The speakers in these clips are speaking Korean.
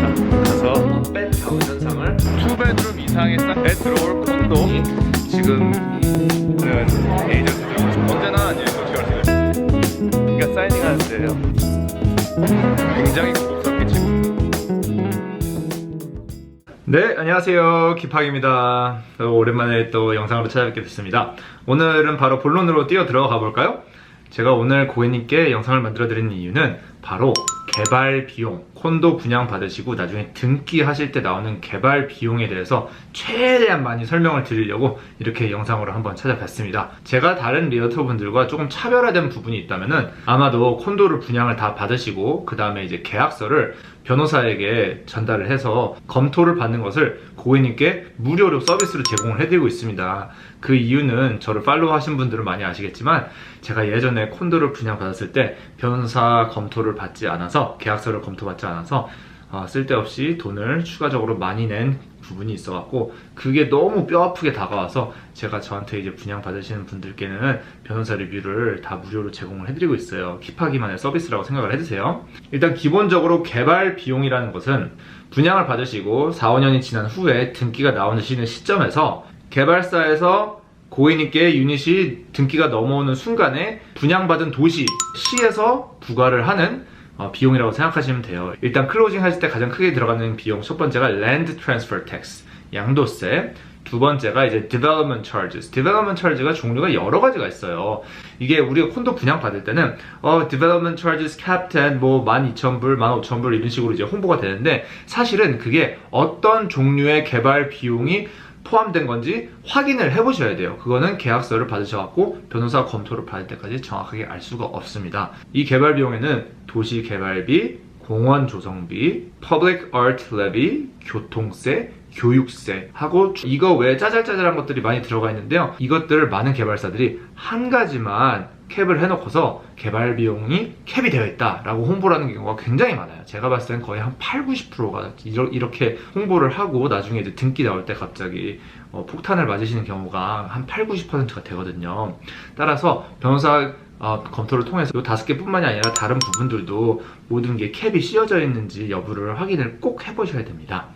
가서 뺀 타운 현상을 투베드룸 이상의 싹에 들어올 콘도 지금 은 에이전트들 언제나 어떻게 하세요? 그러니까 사이닝하는데요 굉장히 고급스럽겠지 네, 안녕하세요. 기팍입니다. 또 오랜만에 또 영상으로 찾아뵙게 됐습니다. 오늘은 바로 본론으로 뛰어 들어가 볼까요? 제가 오늘 고객님께 영상을 만들어 드리는 이유는 바로 개발 비용, 콘도 분양 받으시고 나중에 등기 하실 때 나오는 개발 비용에 대해서 최대한 많이 설명을 드리려고 이렇게 영상으로 한번 찾아봤습니다. 제가 다른 리얼터 분들과 조금 차별화된 부분이 있다면은 아마도 콘도를 분양을 다 받으시고 그 다음에 이제 계약서를 변호사에게 전달을 해서 검토를 받는 것을 고객님께 무료로 서비스로 제공을 해드리고 있습니다. 그 이유는 저를 팔로우 하신 분들은 많이 아시겠지만 제가 예전에 콘도를 분양받았을 때 변호사 검토를 받지 않아서 계약서를 검토받지 않아서 어, 쓸데없이 돈을 추가적으로 많이 낸 부분이 있어갖고 그게 너무 뼈 아프게 다가와서 제가 저한테 이제 분양 받으시는 분들께는 변호사 리뷰를 다 무료로 제공을 해드리고 있어요. 킵하기만의 서비스라고 생각을 해주세요. 일단 기본적으로 개발 비용이라는 것은 분양을 받으시고 4, 5년이 지난 후에 등기가 나오시는 시점에서 개발사에서 고객님께 유닛이 등기가 넘어오는 순간에 분양받은 도시, 시에서 부과를 하는 어, 비용이라고 생각하시면 돼요. 일단 클로징 하실 때 가장 크게 들어가는 비용 첫 번째가 Land Transfer Tax, 양도세. 두 번째가 이제 Development Charges. Development Charges가 종류가 여러 가지가 있어요. 이게 우리가 콘도 분양 받을 때는 어, Development Charges capped at 뭐 12,000불, 15,000불 이런 식으로 이제 홍보가 되는데 사실은 그게 어떤 종류의 개발 비용이 포함된 건지 확인을 해보셔야 돼요. 그거는 계약서를 받으셔갖고 변호사 검토를 받을 때까지 정확하게 알 수가 없습니다. 이 개발 비용에는 도시 개발비, 공원 조성비, Public Art Levy, 교통세, 교육세 하고 이거 외에 짜잘짜잘한 것들이 많이 들어가 있는데요. 이것들을 많은 개발사들이 한 가지만 캡을 해놓고서 개발 비용이 캡이 되어 있다라고 홍보를 하는 경우가 굉장히 많아요. 제가 봤을 땐 거의 한 8, 90%가 이렇게 홍보를 하고 나중에 이제 등기 나올 때 갑자기 어, 폭탄을 맞으시는 경우가 한 8, 90%가 되거든요. 따라서 변호사 어, 검토를 통해서 이 다섯 개뿐만이 아니라 다른 부분들도 모든 게 캡이 씌워져 있는지 여부를 확인을 꼭 해보셔야 됩니다.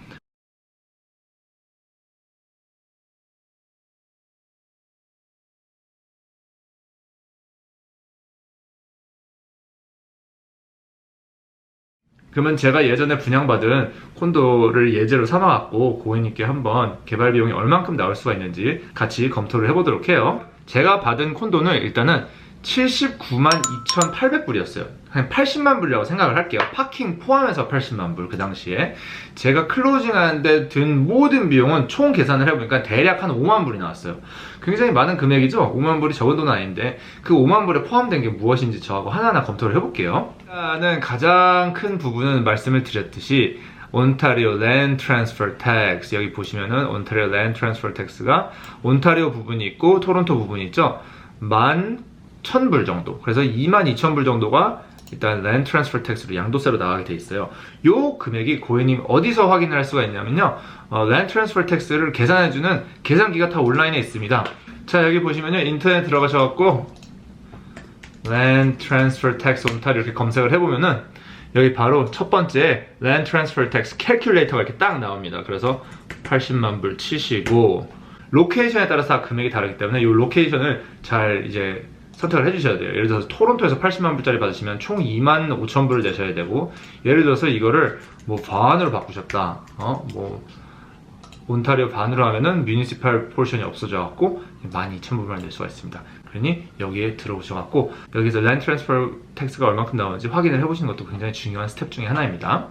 그러면 제가 예전에 분양받은 콘도를 예제로 삼아갖고 고객님께 한번 개발 비용이 얼만큼 나올 수가 있는지 같이 검토를 해보도록 해요. 제가 받은 콘도는 일단은 79만 2,800불이었어요. 한 80만 불이라고 생각을 할게요. 파킹 포함해서 80만 불, 그 당시에. 제가 클로징 하는데 든 모든 비용은 총 계산을 해보니까 대략 한 5만 불이 나왔어요. 굉장히 많은 금액이죠? 5만 불이 적은 돈은 아닌데, 그 5만 불에 포함된 게 무엇인지 저하고 하나하나 검토를 해볼게요. 일단은 가장 큰 부분은 말씀을 드렸듯이, 온타리오 랜드 트랜스퍼 텍스 여기 보시면은 온타리오 랜드 트랜스퍼 텍스가 온타리오 부분이 있고 토론토 부분이 있죠. 만 1000불 정도. 그래서 22,000불 정도가 일단 랜드 트랜스퍼 텍스로 양도세로 나가게 돼 있어요. 요 금액이 고객님 어디서 확인을 할 수가 있냐면요. 어, 랜드 트랜스퍼 텍스를 계산해 주는 계산기가 다 온라인에 있습니다. 자 여기 보시면요. 인터넷 들어가셔 갖고 랜드 트랜스퍼 텍스 온타리오 이렇게 검색을 해 보면은 여기 바로 첫 번째 랜드 트랜스퍼 텍스 캘큘레이터가 이렇게 딱 나옵니다. 그래서 80만 불 치시고 로케이션에 따라서 다 금액이 다르기 때문에 이 로케이션을 잘 이제 선택을 해주셔야 돼요. 예를 들어서 토론토에서 80만 불짜리 받으시면 총 2만 5천 불을 내셔야 되고 예를 들어서 이거를 뭐 반으로 바꾸셨다. 어? 뭐 온타리오 반으로 하면은 뮤니시팔 포션이 없어져 갖고 12,000불만 낼 수가 있습니다. 그러니 여기에 들어오셔 갖고 여기서 랜드 트랜스퍼 텍스가 얼마큼 나오는지 확인을 해보시는 것도 굉장히 중요한 스텝 중에 하나입니다.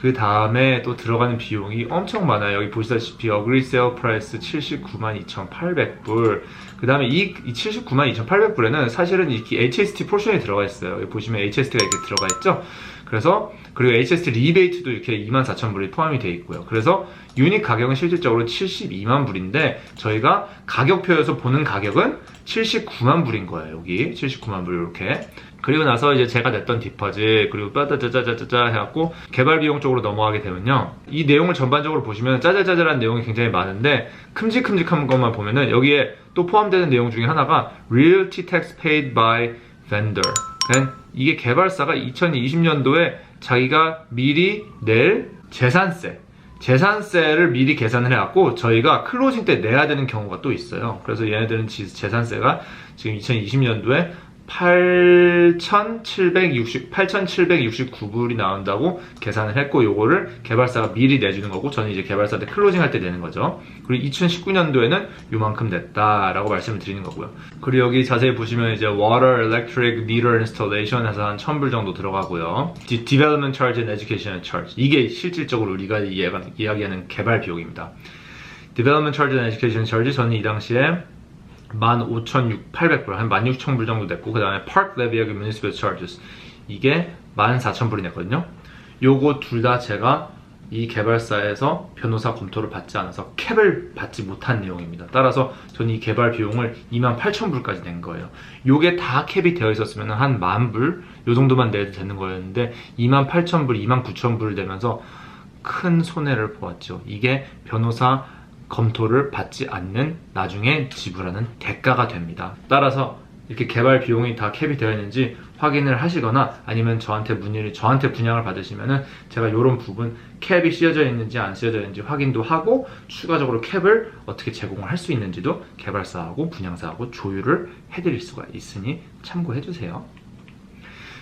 그 다음에 또 들어가는 비용이 엄청 많아요. 여기 보시다시피 어그리 세어 프라이스 79만 2,800불. 그 다음에 이, 이 79만 2,800불에는 사실은 이 HST 포션이 들어가 있어요. 여기 보시면 HST가 이렇게 들어가 있죠. 그래서 그리고 HST 리베이트도 이렇게 24,000불이 포함이 되어 있고요. 그래서 유닛 가격은 실질적으로 72만 불인데 저희가 가격표에서 보는 가격은 79만 불인 거예요. 여기 79만 불 이렇게. 그리고 나서 이제 제가 냈던 디퍼짓 그리고 빠다짜짜짜짜 해갖고 개발 비용 쪽으로 넘어가게 되면요 이 내용을 전반적으로 보시면 짜잘짜잘한 내용이 굉장히 많은데 큼직큼직한 것만 보면은 여기에 또 포함되는 내용 중에 하나가 realty tax paid by vendor 그러니까 이게 개발사가 2020년도에 자기가 미리 낼 재산세, 재산세를 미리 계산을 해갖고 저희가 클로징 때 내야 되는 경우가 또 있어요. 그래서 얘네들은 지- 재산세가 지금 2020년도에 8,760, 8,769불이 나온다고 계산을 했고, 요거를 개발사가 미리 내주는 거고, 저는 이제 개발사한테 클로징 할 때 내는 거죠. 그리고 2019년도에는 요만큼 냈다라고 말씀을 드리는 거고요. 그리고 여기 자세히 보시면 이제 Water, Electric, Meter Installation 해서 한 1000불 정도 들어가고요. Development Charge and Education Charge. 이게 실질적으로 우리가 이야기하는 개발 비용입니다. Development Charge and Education Charge 저는 이 당시에 15,800불, 한 16,000불 정도 냈고, 그 다음에 Park Levy하고 Municipal Charges. 이게 14,000불이 냈거든요. 요거 둘 다 제가 이 개발사에서 변호사 검토를 받지 않아서 캡을 받지 못한 내용입니다. 따라서 저는 이 개발 비용을 28,000불까지 낸 거예요. 요게 다 캡이 되어 있었으면 한 만불? 요 정도만 내도 되는 거였는데 28,000불, 29,000불을 내면서 큰 손해를 보았죠. 이게 변호사 검토를 받지 않는 나중에 지불하는 대가가 됩니다. 따라서 이렇게 개발 비용이 다 캡이 되어 있는지 확인을 하시거나 아니면 저한테 문의를 저한테 분양을 받으시면은 제가 이런 부분 캡이 씌어져 있는지 안 씌어져 있는지 확인도 하고 추가적으로 캡을 어떻게 제공을 할 수 있는지도 개발사하고 분양사하고 조율을 해드릴 수가 있으니 참고해 주세요.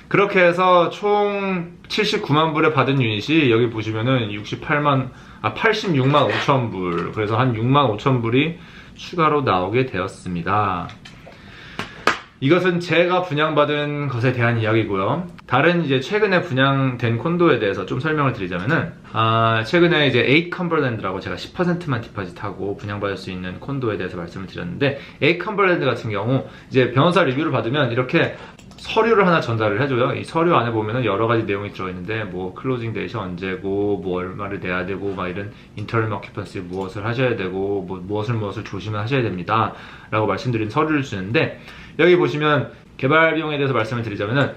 그렇게 해서 총 79만 불에 받은 유닛이 여기 보시면은 68만 아 86만 5천 불 그래서 한 6만 5천 불이 추가로 나오게 되었습니다. 이것은 제가 분양받은 것에 대한 이야기고요. 다른 이제 최근에 분양된 콘도에 대해서 좀 설명을 드리자면은 아, 최근에 이제 8 컴버랜드라고 제가 10%만 디파짓 하고 분양받을 수 있는 콘도에 대해서 말씀을 드렸는데 8 컴버랜드 같은 경우 이제 변호사 리뷰를 받으면 이렇게 서류를 하나 전달을 해줘요. 이 서류 안에 보면은 여러 가지 내용이 들어있는데 뭐 클로징 데이시 언제고 뭐 얼마를 내야 되고 막 이런 인터널 마켓펀스 무엇을 하셔야 되고 뭐 무엇을 무엇을 조심을 하셔야 됩니다. 라고 말씀드린 서류를 주는데 여기 보시면 개발 비용에 대해서 말씀을 드리자면은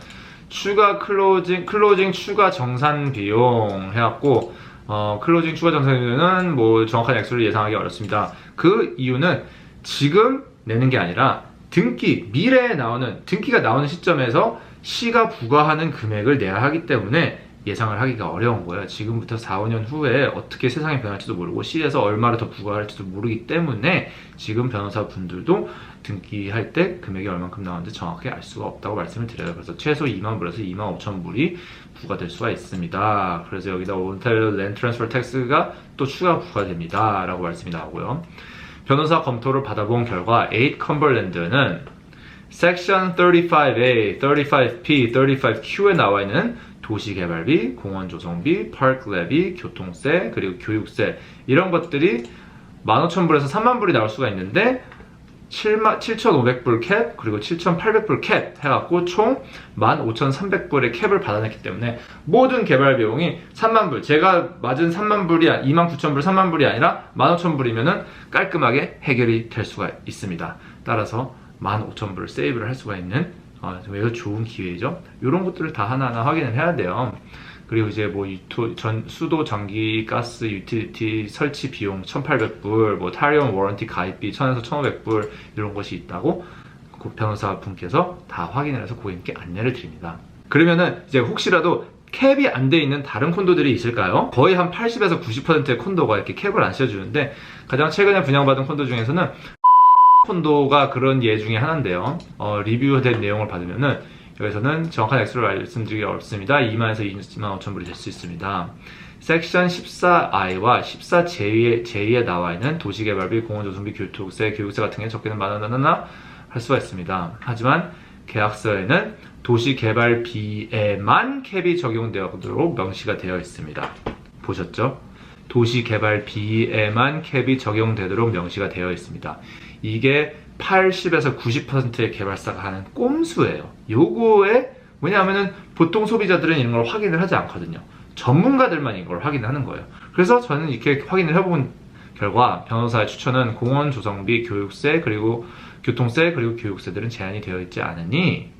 추가 클로징 클로징 추가 정산 비용 해갖고 어, 클로징 추가 정산 비용은 뭐 정확한 액수를 예상하기 어렵습니다. 그 이유는 지금 내는 게 아니라 등기 미래에 나오는 등기가 나오는 시점에서 시가 부과하는 금액을 내야 하기 때문에 예상을 하기가 어려운 거예요. 지금부터 4, 5년 후에 어떻게 세상이 변할지도 모르고 시에서 얼마를 더 부과할지도 모르기 때문에 지금 변호사 분들도 등기할 때 금액이 얼만큼 나오는지 정확하게 알 수가 없다고 말씀을 드려요. 그래서 최소 2만 불에서 2만 5천 불이 부과될 수가 있습니다. 그래서 여기다 온타리오 랜 트랜스퍼 텍스가 또 추가 부과됩니다. 라고 말씀이 나오고요. 변호사 검토를 받아본 결과 8 컴벌랜드는 섹션 35A, 35P, 35Q에 나와 있는 도시개발비, 공원 조성비, 파크 레비, 교통세, 그리고 교육세. 이런 것들이 15,000불에서 3만불이 나올 수가 있는데 7만, 7,500불 캡, 그리고 7,800불 캡 해갖고 총 15,300불의 캡을 받아냈기 때문에 모든 개발 비용이 3만불, 제가 맞은 3만불이, 29,000불, 3만불이 아니라 15,000불이면은 깔끔하게 해결이 될 수가 있습니다. 따라서 15,000불을 세이브를 할 수가 있는 어, 매우 좋은 기회죠. 이런 것들을 다 하나하나 확인을 해야 돼요. 그리고 이제 뭐 유토, 전, 수도, 전기, 가스, 유틸리티 설치 비용 1,800불, 뭐 타리온 워런티 가입비 1,000에서 1,500불 이런 것이 있다고 그 변호사 분께서 다 확인을 해서 고객님께 안내를 드립니다. 그러면은 이제 혹시라도 캡이 안 돼 있는 다른 콘도들이 있을까요? 거의 한 80에서 90%의 콘도가 이렇게 캡을 안 씌워주는데 가장 최근에 분양받은 콘도 중에서는 콘도가 그런 예 중에 하나인데요. 어, 리뷰된 내용을 받으면은 여기서는 정확한 액수를 말씀드리기 어렵습니다. 2만에서 2만 5천 불이 될 수 있습니다. 섹션 14i와 14j에, j에 나와 있는 도시개발비, 공원조성비, 교통세, 교육세 같은 게 적게는 만원 하나 할 수가 있습니다. 하지만 계약서에는 도시개발비에만 캡이 적용되도록 명시가 되어 있습니다. 보셨죠? 도시개발비에만 캡이 적용되도록 명시가 되어 있습니다. 이게 80에서 90%의 개발사가 하는 꼼수예요. 요거에 왜냐하면은 보통 소비자들은 이런 걸 확인을 하지 않거든요. 전문가들만 이걸 확인하는 거예요. 그래서 저는 이렇게 확인을 해본 결과 변호사의 추천은 공원 조성비, 교육세 그리고 교통세 그리고 교육세들은 제한이 되어 있지 않으니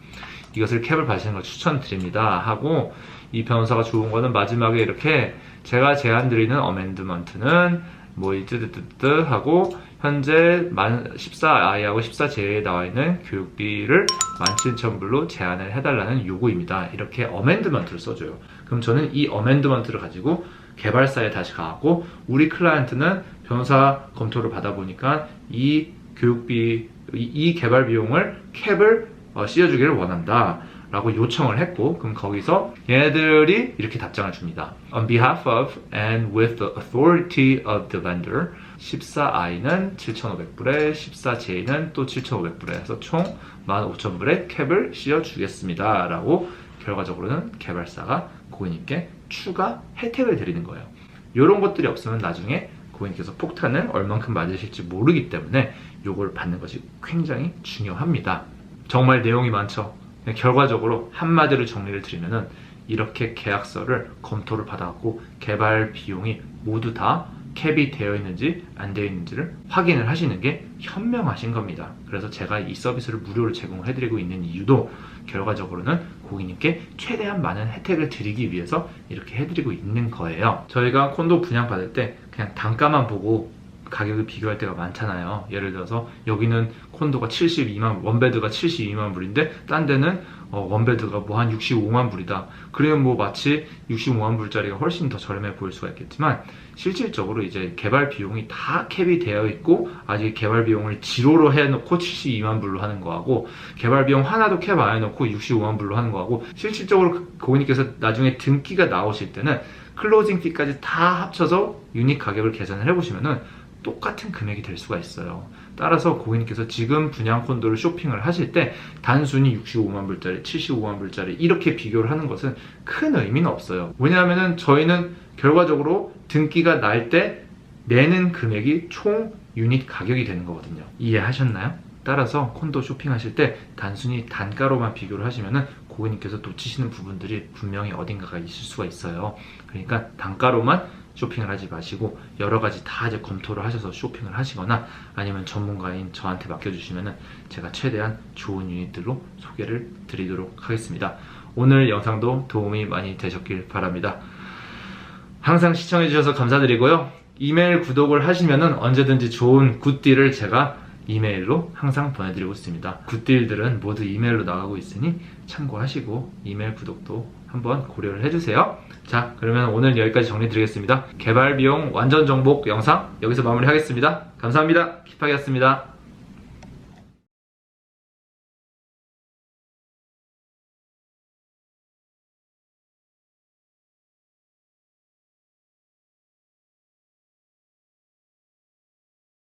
이것을 캡을 받으시는 걸 추천드립니다 하고 이 변호사가 좋은 거는 마지막에 이렇게 제가 제안 드리는 어멘드먼트는 뭐 이뜨뜨뜨 하고 현재 14i하고 14j에 나와 있는 교육비를 17,000불로 제한을 해달라는 요구입니다. 이렇게 어멘드먼트를 써줘요. 그럼 저는 이 어멘드먼트를 가지고 개발사에 다시 가고 우리 클라이언트는 변호사 검토를 받아보니까 이 교육비, 이, 이 개발 비용을 캡을 어, 씌워주기를 원한다. 라고 요청을 했고 그럼 거기서 얘네들이 이렇게 답장을 줍니다. On behalf of and with the authority of the vendor 14i는 7,500불에 14j는 또 7,500불에 해서 총 15,000불의 캡을 씌워주겠습니다. 라고 결과적으로는 개발사가 고객님께 추가 혜택을 드리는 거예요. 이런 것들이 없으면 나중에 고객님께서 폭탄을 얼만큼 맞으실지 모르기 때문에 이걸 받는 것이 굉장히 중요합니다. 정말 내용이 많죠. 결과적으로 한마디로 정리를 드리면은 이렇게 계약서를 검토를 받아갖고 개발 비용이 모두 다 캡이 되어 있는지 안 되어 있는지를 확인을 하시는 게 현명하신 겁니다. 그래서 제가 이 서비스를 무료로 제공을 해드리고 있는 이유도 결과적으로는 고객님께 최대한 많은 혜택을 드리기 위해서 이렇게 해드리고 있는 거예요. 저희가 콘도 분양 받을 때 그냥 단가만 보고 가격을 비교할 때가 많잖아요. 예를 들어서 여기는 콘도가 72만 원베드가 72만 불인데 딴 데는 어, 원베드가 뭐 한 65만 불이다. 그러면 뭐 마치 65만 불짜리가 훨씬 더 저렴해 보일 수가 있겠지만 실질적으로 이제 개발 비용이 다 캡이 되어 있고 아직 개발 비용을 지로로 해놓고 72만 불로 하는 거하고 개발 비용 하나도 캡 안 해놓고 65만 불로 하는 거하고 실질적으로 그 고객님께서 나중에 등기가 나오실 때는 클로징 피까지 다 합쳐서 유닛 가격을 계산을 해보시면은 똑같은 금액이 될 수가 있어요. 따라서 고객님께서 지금 분양 콘도를 쇼핑을 하실 때 단순히 65만 불짜리, 75만 불짜리 이렇게 비교를 하는 것은 큰 의미는 없어요. 왜냐하면 저희는 결과적으로 등기가 날 때 내는 금액이 총 유닛 가격이 되는 거거든요. 이해하셨나요? 따라서 콘도 쇼핑하실 때 단순히 단가로만 비교를 하시면은 고객님께서 놓치시는 부분들이 분명히 어딘가가 있을 수가 있어요. 그러니까 단가로만 쇼핑을 하지 마시고 여러 가지 다 이제 검토를 하셔서 쇼핑을 하시거나 아니면 전문가인 저한테 맡겨주시면은 제가 최대한 좋은 유닛들로 소개를 드리도록 하겠습니다. 오늘 영상도 도움이 많이 되셨길 바랍니다. 항상 시청해주셔서 감사드리고요. 이메일 구독을 하시면은 언제든지 좋은 굿딜을 제가 이메일로 항상 보내드리고 있습니다. 굿딜들은 모두 이메일로 나가고 있으니 참고하시고 이메일 구독도 한번 고려를 해주세요. 자, 그러면 오늘 여기까지 정리드리겠습니다. 개발 비용 완전 정복 영상 여기서 마무리하겠습니다. 감사합니다. 킵하겠습니다.